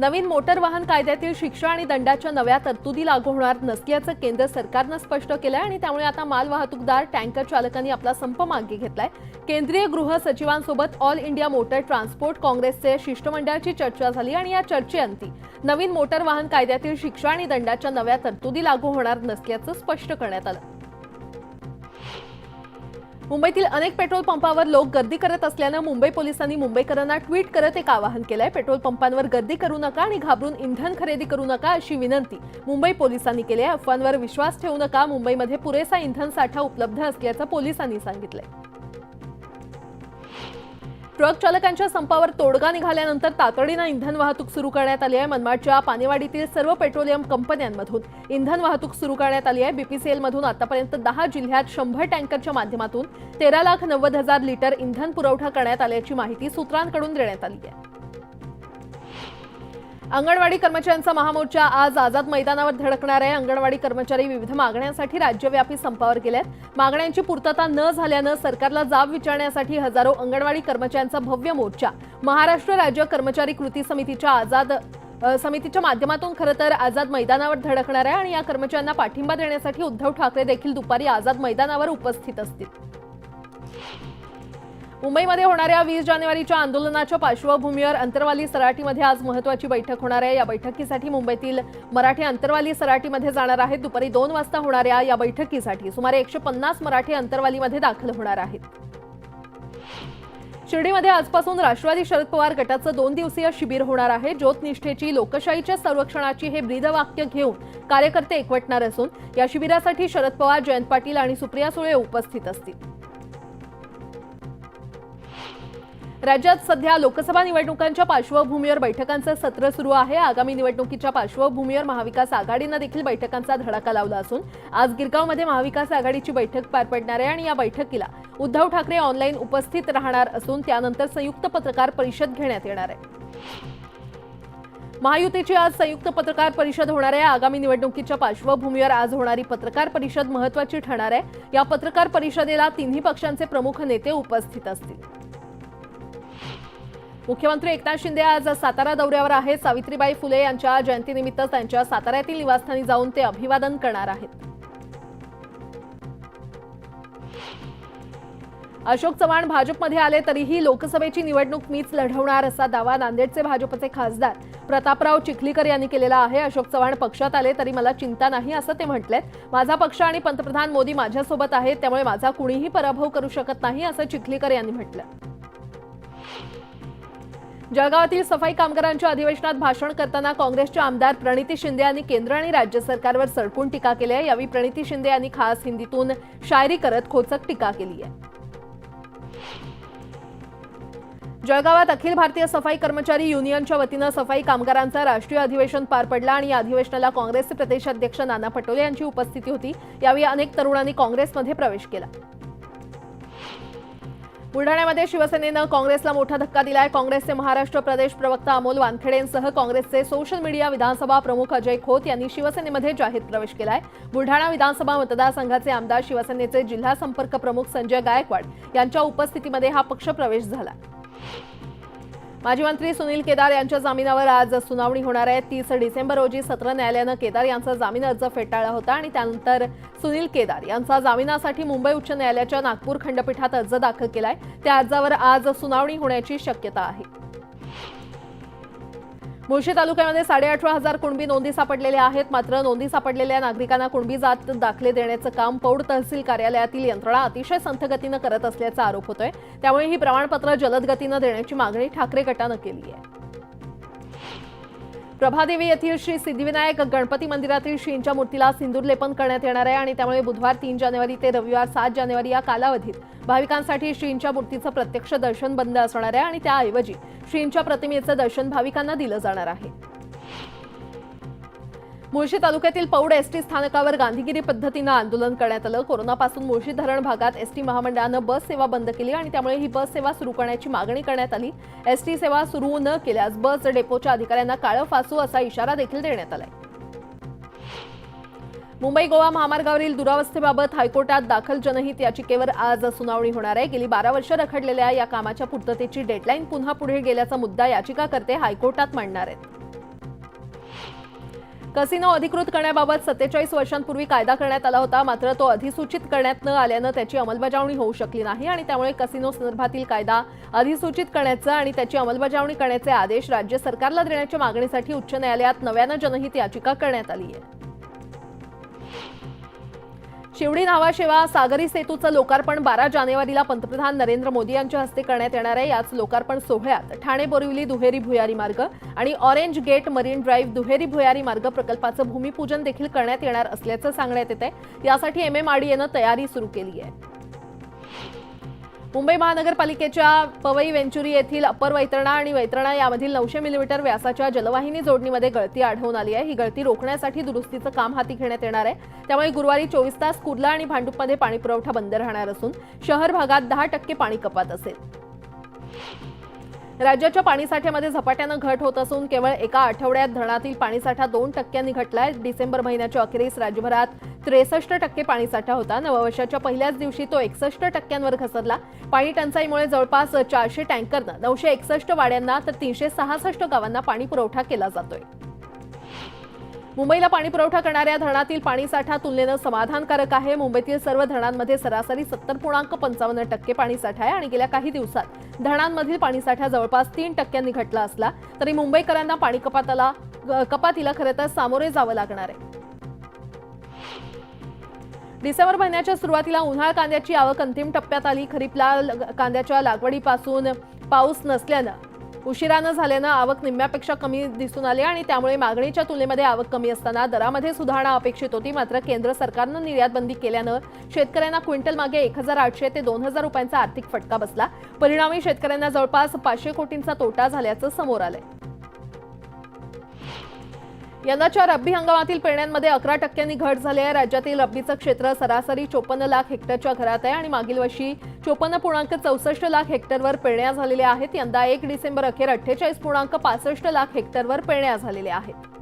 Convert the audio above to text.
नवीन motor वाहन कायद्यातील शिक्षा आणि दंडाच्या नव्या तरतुदी लागू होणार नसल्याचं केंद्र सरकारनं स्पष्ट केलंय आणि त्यामुळे आता माल वाहतूकदार टँकर चालकांनी आपला संप मागे घेतलाय. केंद्रीय गृह सचिवांसोबत ऑल इंडिया मोटर ट्रान्सपोर्ट काँग्रेसचे शिष्टमंडळाची चर्चा झाली आणि या चर्चेअंती नवीन मोटर वाहन कायद्यातील शिक्षा आणि दंडाच्या नव्या तरतुदी लागू होणार नसल्याचं स्पष्ट करण्यात आलं. मुंबईतील अनेक पेट्रोल पंपावर लोक गर्दी करत असल्यानं मुंबई पोलिसांनी मुंबईकरांना ट्विट करत एक आवाहन केलंय. पेट्रोल पंपांवर गर्दी करू नका आणि घाबरून इंधन खरेदी करू नका अशी विनंती मुंबई पोलिसांनी केली आहे. अफवांवर विश्वास ठेवू नका. मुंबईमध्ये पुरेसा इंधन साठा उपलब्ध असल्याचं पोलिसांनी सांगितलंय. ट्रक चालकांच्या संपावर तोडगा निघाल्यानंतर तातडीनं इंधन वाहतूक सुरू करण्यात आली आहे. मनमाडच्या पानेवाडीतील सर्व पेट्रोलियम कंपन्यांमधून इंधन वाहतूक सुरू करण्यात आली आहे. बीपीसीएलमधून आतापर्यंत दहा जिल्ह्यात शंभर टँकरच्या माध्यमातून तेरा लाख नव्वद हजार लिटर इंधन पुरवठा करण्यात आल्याची माहिती सूत्रांकडून देण्यात आली आहे. अंगणवाडी कर्मचाऱ्यांचा महामोर्चा आज आझाद मैदानावर धडकणार आहे. अंगणवाडी कर्मचारी विविध मागण्यांसाठी राज्यव्यापी संपावर गेलेत. मागण्यांची पूर्तता न झाल्यानं सरकारला जाब विचारण्यासाठी हजारो अंगणवाडी कर्मचाऱ्यांचा भव्य मोर्चा. महाराष्ट्र राज्य कर्मचारी कृती समितीच्या आझाद समितीच्या माध्यमातून खरं तर आझाद मैदानावर धडकणार आहे आणि या कर्मचाऱ्यांना पाठिंबा देण्यासाठी उद्धव ठाकरे देखील दुपारी आझाद मैदानावर उपस्थित असतील. मुंबईमध्ये होणाऱ्या वीस जानेवारीच्या आंदोलनाच्या पार्श्वभूमीवर अंतरवाली सराटीमध्ये आज महत्वाची बैठक होणार आहे. या बैठकीसाठी मुंबईतील मराठी अंतरवाली सराटीमध्ये जाणार आहेत. दुपारी दोन वाजता होणाऱ्या या बैठकीसाठी सुमारे एकशे पन्नास मराठी अंतरवालीमध्ये दाखल होणार आहेत. शिर्डीमध्ये आजपासून राष्ट्रवादी शरद पवार गटाचं दोन दिवसीय शिबिर होणार आहे. ज्योतनिष्ठेची लोकशाहीच्या संरक्षणाची हे ब्रीदवाक्य घेऊन कार्यकर्ते एकवटणार असून या शिबिरासाठी शरद पवार जयंत पाटील आणि सुप्रिया सुळे उपस्थित असतील. राज्यात सध्या लोकसभा निवडणुकांच्या पार्श्वभूमीवर बैठकांचं सत्र सुरू आहे. आगामी निवडणुकीच्या पार्श्वभूमीवर महाविकास आघाडीनं देखील बैठकांचा धडाका लावला असून आज गिरगावमध्ये महाविकास आघाडीची बैठक पार पडणार आहे आणि या बैठकीला उद्धव ठाकरे ऑनलाईन उपस्थित राहणार असून त्यानंतर संयुक्त पत्रकार परिषद घेण्यात येणार आहे. महायुतीची आज संयुक्त पत्रकार परिषद होणार आहे. आगामी निवडणुकीच्या पार्श्वभूमीवर आज होणारी पत्रकार परिषद महत्वाची ठरणार आहे. या पत्रकार परिषदेला तिन्ही पक्षांचे प्रमुख नेते उपस्थित असतील. मुख्यमंत्री एकनाथ शिंदे आज सातारा दौऱ्यावर आहेत. सावित्रीबाई फुले यांच्या जयंतीनिमित्त त्यांच्या साताऱ्यातील निवासस्थानी जाऊन ते अभिवादन करणार आहेत. अशोक चव्हाण भाजपमध्ये आले तरीही लोकसभेची निवडणूक मीच लढवणार असा दावा नांदेडचे भाजपचे खासदार प्रतापराव चिखलीकर यांनी केलेला आहे. अशोक चव्हाण पक्षात आले तरी मला चिंता नाही असं ते म्हटलेत. माझा पक्ष आणि पंतप्रधान मोदी माझ्यासोबत आहेत त्यामुळे माझा कुणीही पराभव करू शकत नाही असं चिखलीकर यांनी म्हटलं. जळगावातील सफाई कामगारांच्या अधिवेशनात भाषण करताना काँग्रेसच्या आमदार प्रणिती शिंदे यांनी केंद्र आणि राज्य सरकारवर सडकून टीका केली आहे. यावेळी प्रणिती शिंदे यांनी खास हिंदीतून शायरी करत खोचक टीका केली आहे. जळगावात अखिल भारतीय सफाई कर्मचारी युनियनच्या वतीनं सफाई कामगारांचा राष्ट्रीय अधिवेशन पार पडला आणि या अधिवेशनाला काँग्रेसचे प्रदेशाध्यक्ष नाना पटोले यांची उपस्थिती होती. यावेळी अनेक तरुणांनी काँग्रेसमध्ये प्रवेश केला. बुलढाण्यामध्ये शिवसेनेनं काँग्रेसला मोठा धक्का दिलाय. काँग्रेसचे महाराष्ट्र प्रदेश प्रवक्ता अमोल वानखेडेंसह काँग्रेसचे सोशल मीडिया विधानसभा प्रमुख अजय खोत यांनी शिवसेनेमध्ये जाहीर प्रवेश केलाय. बुलढाणा विधानसभा मतदारसंघाचे आमदार शिवसेनेचे जिल्हा संपर्क प्रमुख संजय गायकवाड यांच्या उपस्थितीमध्ये हा पक्ष प्रवेश झाला. माजी मंत्री सुनील केदार यांच्या जामिनावर आज सुनावणी होणार आहे. तीस डिसेंबर रोजी सत्र न्यायालयानं केदार यांचा जामीन अर्ज फेटाळला होता आणि त्यानंतर सुनील केदार यांचा जामिनासाठी मुंबई उच्च न्यायालयाच्या नागपूर खंडपीठात अर्ज दाखल केलाय. त्या अर्जावर आज सुनावणी होण्याची शक्यता आहे. मुळशी तालुक्यामध्ये साडेअठरा हजार कुणबी नोंदी सापडलेल्या आहेत. मात्र नोंदी सापडलेल्या नागरिकांना कुणबी जात दाखले देण्याचं काम पौड तहसील कार्यालयातील यंत्रणा अतिशय संथगतीनं करत असल्याचा आरोप होतोय. त्यामुळे ही प्रमाणपत्र जलद गतीनं देण्याची मागणी ठाकरे गटानं केली आहे. प्रभादेवी येथील श्री सिद्धिविनायक गणपती मंदिरातील श्रींच्या मूर्तीला सिंदूर लेपन करण्यात येणार आहे आणि त्यामुळे बुधवार तीन जानेवारी ते रविवार सात जानेवारी या कालावधीत भाविकांसाठी श्रींच्या मूर्तीचं प्रत्यक्ष दर्शन बंद असणार आहे आणि त्याऐवजी श्रींच्या प्रतिमेचं दर्शन भाविकांना दिलं जाणार आहे. मुळशी तालुक्यातील पौड एसटी स्थानकावर गांधीगिरी पद्धतीनं आंदोलन करण्यात आलं. कोरोनापासून मुळशी धरण भागात एसटी महामंडळानं बस सेवा बंद केली आणि त्यामुळे ही बस सेवा सुरू करण्याची मागणी करण्यात आली. एसटी सेवा सुरू न केल्यास बस डेपोच्या अधिकाऱ्यांना काळं फासू असा इशारा देखील देण्यात आलाय. मुंबई गोवा महामार्गावरील दुरावस्थेबाबत हायकोर्टात दाखल जनहित याचिकेवर आज सुनावणी होणार आहे. गेली बारा वर्ष रखडलेल्या या कामाच्या पूर्ततेची डेडलाईन पुन्हा पुढे गेल्याचा मुद्दा याचिकाकर्ते हायकोर्टात मांडणार आहेत. कसिनो अधिकृत करण्याबाबत सत्तेचाळीस वर्षांपूर्वी कायदा करण्यात आला होता. मात्र तो अधिसूचित करण्यात न आल्यानं त्याची अंमलबजावणी होऊ शकली नाही आणि त्यामुळे कसिनो संदर्भातील कायदा अधिसूचित करण्याचा आणि त्याची अंमलबजावणी करण्याचे आदेश राज्य सरकारला देण्याच्या मागणीसाठी उच्च न्यायालयात नव्यानं जनहित याचिका करण्यात आली आहे शिवडी नावाशिवा सागरी सेतूचं लोकार्पण बारा जानेवारीला पंतप्रधान नरेंद्र मोदी यांच्या हस्ते करण्यात येणार आहे. याच लोकार्पण सोहळ्यात ठाणे बोरिवली दुहेरी भुयारी मार्ग आणि ऑरेंज गेट मरीन ड्राईव्ह दुहेरी भुयारी मार्ग प्रकल्पाचं भूमिपूजन देखील करण्यात येणार असल्याचं सांगण्यात येत आहे यासाठी एमएमआरडीएनं तयारी सुरू केली आहे. मुंबई महानगरपालिकेच्या पवई वेंचुरी येथील अपर वैतरणा आणि वैतरणा यामधील नऊशे मिलीमीटर व्यासाच्या जलवाहिनी जोडणीमध्ये गळती आढळून आली आहे. ही गळती रोखण्यासाठी दुरुस्तीचं काम हाती घेण्यात येणार आहे. त्यामुळे गुरुवारी चोवीस तास कुर्ला आणि भांडूपमध्ये पाणीपुरवठा बंद राहणार असून शहर भागात दहा टक्के पाणी कपात असेल. राज्याच्या पाणीसाठ्यामध्ये झपाट्यानं घट होत असून केवळ एका आठवड्यात धरणातील पाणीसाठा दोन टक्क्यांनी घटलाय. डिसेंबर महिन्याच्या अखेरीस राज्यभरात त्रेसष्ट टक्के पाणीसाठा होता. नववर्षाच्या पहिल्याच दिवशी तो एकसष्ट टक्क्यांवर घसरला. पाणी टंचाईमुळे जवळपास चारशे टँकरनं नऊशे एकसष्ट वाड्यांना तर तीनशे सहासष्ट गावांना पाणी पुरवठा केला जातोय. मुंबईला पाणी पुरवठा करणाऱ्या धरणातील पाणीसाठा तुलनेनं समाधानकारक आहे. मुंबईतील सर्व धरणांमध्ये सरासरी सत्तर पूर्णांक पंचावन्न टक्के पाणीसाठा आहे आणि गेल्या काही दिवसात धरणांमधील पाणीसाठा जवळपास तीन टक्क्यांनी घटला असला तरी मुंबईकरांना पाणी कपाताला कपातीला खरं तर सामोरे जावं लागणार आहे. डिसेंबर महिन्याच्या सुरुवातीला उन्हाळ कांद्याची आवक अंतिम टप्प्यात आली. खरीपला कांद्याच्या लागवडीपासून पाऊस नसल्यानं उशिरानं झाल्यानं आवक निम्म्यापेक्षा कमी दिसून आली आणि त्यामुळे मागणीच्या तुलनेमध्ये आवक कमी असताना दरामध्ये सुधारणा अपेक्षित होती. मात्र केंद्र सरकारनं निर्यात बंदी केल्यानं शेतकऱ्यांना क्विंटल मागे एक हजार आठशे ते दोन हजार रुपयांचा आर्थिक फटका बसला. परिणामी शेतकऱ्यांना जवळपास पाचशे कोटींचा तोटा झाल्याचं समोर आलंय. यंदाच्या रब्बी हंगामातील पेरण्यांमध्ये अकरा टक्क्यांनी घट झाली आहे. राज्यातील रब्बीचं क्षेत्र सरासरी चोपन्न लाख हेक्टरच्या घरात आहे आणि मागील वर्षी चोपन्न पूर्णांक चौसष्ट लाख हेक्टरवर पेरण्या झालेल्या आहेत. यंदा एक डिसेंबर अखेर अठ्ठेचाळीस पूर्णांक पासष्ट लाख हेक्टरवर पेरण्या झालेल्या आहेत.